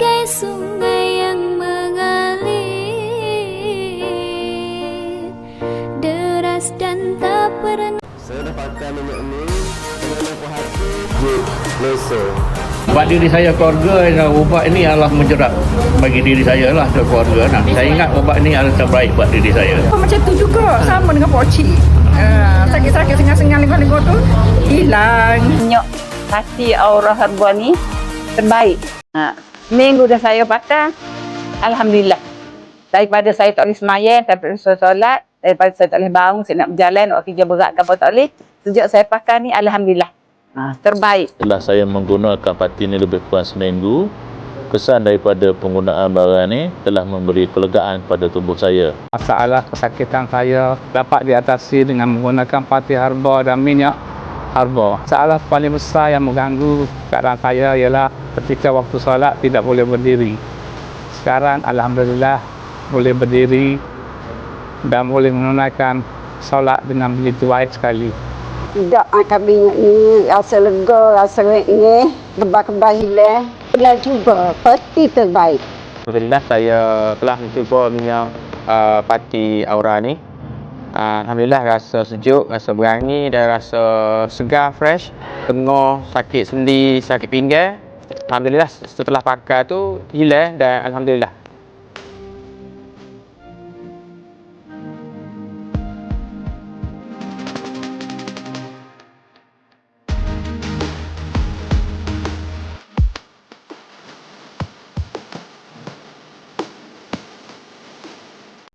bagai sungai yang mengalir. Deras dan tak pernah sedapkan minyak ni sebab diri saya keluarga ubat ini adalah menjerat bagi diri saya lah ke keluarga nah, saya ingat ubat ini adalah terbaik buat diri saya. Macam tu juga? Sama dengan pocik. uh, ah, sakit-sakit sengal-sengal lingkungan tu hilang. Minyak hati aura harbuan ni terbaik. Minggu dah saya pakai, Alhamdulillah. Daripada saya tak boleh semayang, daripada saya solat, daripada saya tak boleh bangun, saya nak berjalan, nak kerja berat ke apa tak boleh. Sejak saya pakai ni, Alhamdulillah. Ha, terbaik. Setelah saya menggunakan pati ini lebih kurang seminggu, kesan daripada penggunaan barang ini telah memberi kelegaan pada tubuh saya. Masalah kesakitan saya dapat diatasi dengan menggunakan pati herba dan minyak herba. Masalah paling besar yang mengganggu keadaan saya ialah ketika waktu solat tidak boleh berdiri. Sekarang Alhamdulillah boleh berdiri dan boleh menunaikan solat dengan begitu baik sekali. Tidak makan minyak ni rasa lega, rasa ringan, kebal-kebal hilang. Pernah cuba, pasti terbaik. Alhamdulillah saya telah mencuba minyak uh, pati aura ni. Alhamdulillah rasa sejuk, rasa berani dan rasa segar, fresh. Tengah sakit sendi, sakit pinggang. Alhamdulillah setelah pakai tu hilang dan Alhamdulillah